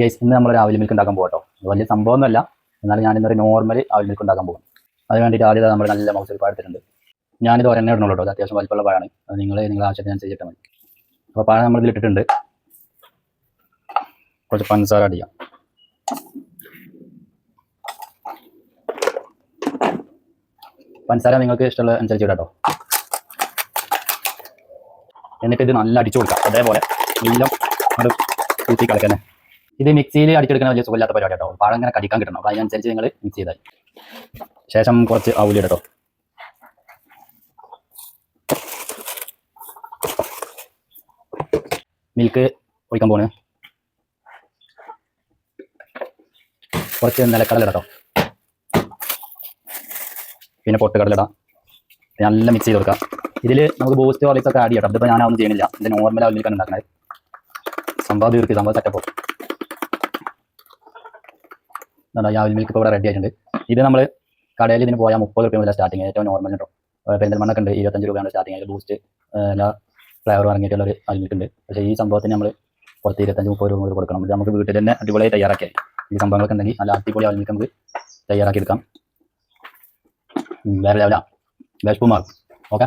Guys ഇന്ന് നമ്മൾ രാവിലെ മിൽക്ക് ഉണ്ടാക്കാൻ പോകട്ടോ വലിയ സംഭവമൊന്നുമല്ല. എന്നാലും ഞാൻ ഇന്നൊരു നോർമൽ ആവിൽ മിൽക്ക് ഉണ്ടാക്കാൻ പോകും അതിന് വേണ്ടിയിട്ട് ആദ്യം നമ്മൾ നല്ല മൗസൂരി പാടത്തിട്ടുണ്ട് ഞാനിത് ഒരെണ്ണ ഇടണുള്ളൂ അത് അത്യാവശ്യം വലിപ്പമുള്ള പഴമാണ് അത് നിങ്ങൾ നിങ്ങളുടെ ചെയ്തിട്ട് മതി. അപ്പോൾ പഴം നമ്മൾ ഇതിലിട്ടിട്ടുണ്ട് കുറച്ച് പഞ്ചസാര അടിക്കാം പഞ്ചസാര നിങ്ങൾക്ക് ഇഷ്ടമുള്ള അനുസരിച്ച് ഇടാട്ടോ. എന്നിട്ട് ഇത് നല്ല അടിച്ചു കൊടുക്കാം. അതേപോലെ എല്ലാം അത് കൂട്ടി കളക്കന്നെ ഇത് മിക്സിയിൽ അടിച്ചെടുക്കുന്ന വലിയ സുഖമില്ലാത്ത പരിപാടി കേട്ടോ പാടം ഇങ്ങനെ കടിക്കാൻ കിട്ടണം. അപ്പോൾ അതിനനുസരിച്ച് നിങ്ങൾ മിക്സ് ചെയ്താൽ ശേഷം കുറച്ച് അവലി ഇടട്ടോ. മിൽക്ക് ഒഴിക്കാൻ പോണ്. കുറച്ച് നിലക്കടല ഇടട്ടോ. പിന്നെ പൊട്ടുകടല ഇടാം. നല്ല മിക്സ് ചെയ്ത് കൊടുക്കാം ഇതിൽ നമുക്ക് ബൂസ്റ്റ് ഹോർലിക്സ് ഒക്കെ ആഡ് ചെയ്യാം ഇതിപ്പോൾ ഞാനൊന്നും ചെയ്യുന്നില്ല. ഇത് നോർമൽ അവൽ മിൽക്കാണ് ഉണ്ടാക്കുന്നത് സംഭവം തീർത്തി സംഭവം സെറ്റപ്പ് അവൽ മിൽക്ക് ഇപ്പോൾ ഇവിടെ റെഡി ആയിട്ടുണ്ട്. ഇത് നമ്മൾ കടയിൽ ഇതിന് പോയാൽ മുപ്പത് രൂപ മുതൽ സ്റ്റാർട്ടിങ് ഏറ്റവും നോർമൽ കേട്ടോ പെരിന്തൽമണ്ണൊക്കെ ഉണ്ട് ഇരുപത്തഞ്ച് രൂപയാണ് സ്റ്റാർട്ടിങ് അതിൽ ബൂസ്റ്റ് എല്ലാ ഫ്ലേവർ ഇറങ്ങിയിട്ടുള്ള ഒരു അവൽ മിൽക്ക് ഉണ്ട്. പക്ഷേ ഈ സംഭവത്തിന് നമ്മൾ പുറത്ത് ഇരുപത്തഞ്ച് മുപ്പത് രൂപ മുതൽ കൊടുക്കണം. ഇത് നമുക്ക് വീട്ടിൽ തന്നെ അടിപൊളിയായി തയ്യാറാക്കിയാൽ ഈ സംഭവങ്ങളൊക്കെ ഉണ്ടെങ്കിൽ നല്ല അടിപൊളി അതിൽ മിൽക്ക് നമുക്ക് തയ്യാറാക്കി എടുക്കാം. വേറെ ലെവലാണ് വിശപ്പും ഓക്കെ